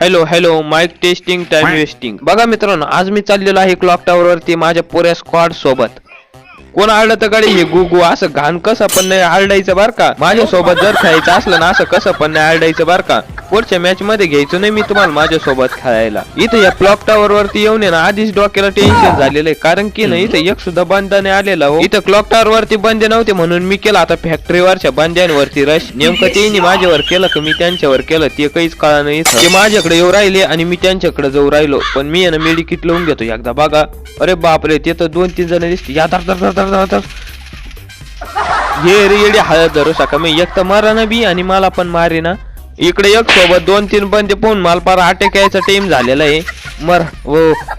Hello hello mike testing time wasting बघा मित्रांनो आज मी चाललेलो आहे क्लॉक टावर वरती माझ्या पुऱ्या स्क्वॉड सोबत. कोण आळलं तर गाडी हे गुगू असं घाण कसं पण नाही आळडायचं बार का? माझ्या सोबत जर खेळायचं असलं ना असं कसं पण नाही आळडायचं बार का? पुढच्या मॅच मध्ये घ्यायचं नाही मी तुम्हाला माझ्या सोबत खेळायला. इथं या क्लॉक टावर वरती येऊन ना आधीच डोक्याला टेन्शन झालेलं आहे. कारण की ना इथं एक सुद्धा बंदाने आलेला हो. इथं क्लॉक टावर वरती बंदे नव्हते म्हणून मी केला. आता फॅक्टरीवरच्या बंद्यांवरती रश नेमकं त्यांनी माझ्यावर केलं की? मी त्यांच्यावर केलं. ते काहीच कळा नाही ते माझ्याकडे येऊ राहिले आणि मी त्यांच्याकडे जाऊ राहिलो. पण मी ना मेडिकिट लावून घेतो एकदा. बघा. अरे बापरे ते तर दोन तीन जण दिसते या धर धर ये रे येडी हळद धरू शका. मी एक तर मारा ना बी आणि मला पण मारे ना इकडे एक सोबत दोन तीन बंदे पाहून मला पार अटॅक यायचा टाइम झालेला आहे. मर हो.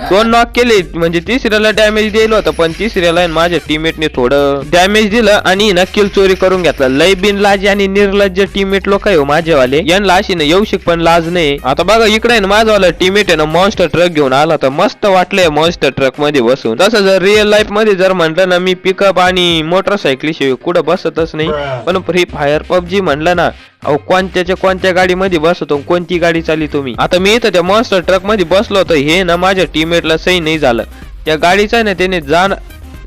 दोन नॉक केले म्हणजे तिसऱ्याला डॅमेज दिलं होतं पण तिसऱ्याला माझ्या टीममेटने थोडं डॅमेज दिलं आणि ना किल चोरी करून घेतला. लय बिन लाज आणि निर्लज्ज टीममेट लोक आहे हो माझेवाले यांना अशी ना येऊ शिक पण लाज नाही. आता बघा इकडे ना माझावाला टीममेट आहे ना मॉन्स्टर ट्रक घेऊन आला तर मस्त वाटलंय मॉन्स्टर ट्रकमध्ये बसून. तसं जर रिअल लाईफमध्ये जर म्हटलं ना मी पिकअप आणि मोटरसायकली शिवाय कुठं बसतच नाही. पण फ्री फायर पबजी म्हणलं ना अहो कोणत्याच्या कोणत्या गाडीमध्ये बसतो कोणती गाडी चालली तुम्ही? आता मी इथं त्या मॉन्स्टर ट्रकमध्ये बसलो होतं हे ना माझ्या टीममेटला सही नाही झालं. त्या गाडीचा ना त्याने जाण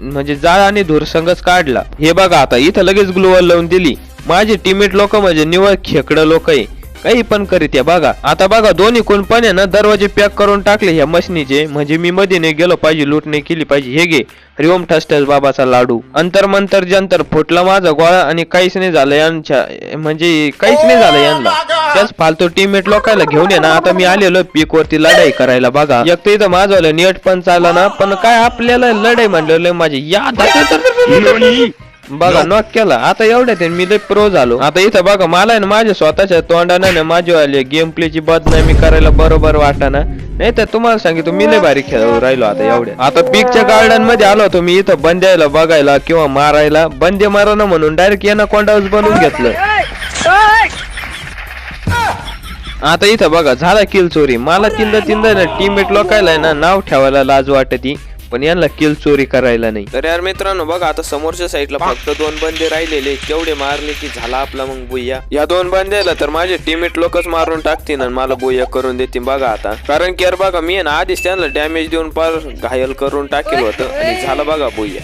म्हणजे जाळ आणि धुरसंगच काढला. हे बघा आता इथं लगेच ग्लोवर लावून दिली. माझे टीममेट लोक म्हणजे निवळ खेकडं लोक आहे. काही पण करीत बघा आता बघा दोन्ही कुंपण्यानं ना दरवाजे पॅक करून टाकले ह्या मशनीचे. म्हणजे मी मध्ये गेलो पाहिजे लूट नाही केली पाहिजे. हे घे हरिओम ठस बाबाचा लाडू. अंतर मंतर जंतर फुटला माझा गोळा आणि काहीच नाही झालं यांच्या म्हणजे काहीच नाही झालं यांना. त्याच फालतू टीममेट लोकांना घेऊन ये ना. आता मी आलेलो पीक वरती लढाई करायला बघा. एक तर इथं माझं नेट पण चालला ना पण काय आपल्याला लढाई म्हणलेलं माझी या बघा नॉक केला. आता एवढ्यात आहे मी लय प्रो झालो. आता इथं बघा मला आहे ना माझ्या स्वतःच्या तोंडाने ना माझे गेम प्लेची बदनामी करायला बरोबर वाटाना नाही तर तुम्हाला सांगितलं मी लय भारी खेळू राहिलो आता एवढ्या आता पीकच्या गार्डनमध्ये आलो होतो मी इथं बंद्याला बघायला किंवा मारायला. बंदे मारा ना म्हणून डायरेक्ट यांना कोंडाऊस बनवून घेतलं. आता इथं बघा झाला किल चोरी. मला तिंदा तिंदा ना टीममेट लोकायला ना नाव ठेवायला लाज वाटती पण यांना किल चोरी करायला नाही. तर यार मित्रांनो बघा आता समोरच्या साईडला फक्त दोन बंदे राहिलेले तेवढे मारले की झाला आपला मग बुया या दोन बंद्याला तर माझे टीममेट लोकच मारून टाकतील आणि मला बुया करून देतील. बघा आता. कारण की यार बघा मी ना आधीच त्यांना डॅमेज देऊन पार घायल करून टाकेल होतं. आणि झालं बघा बुया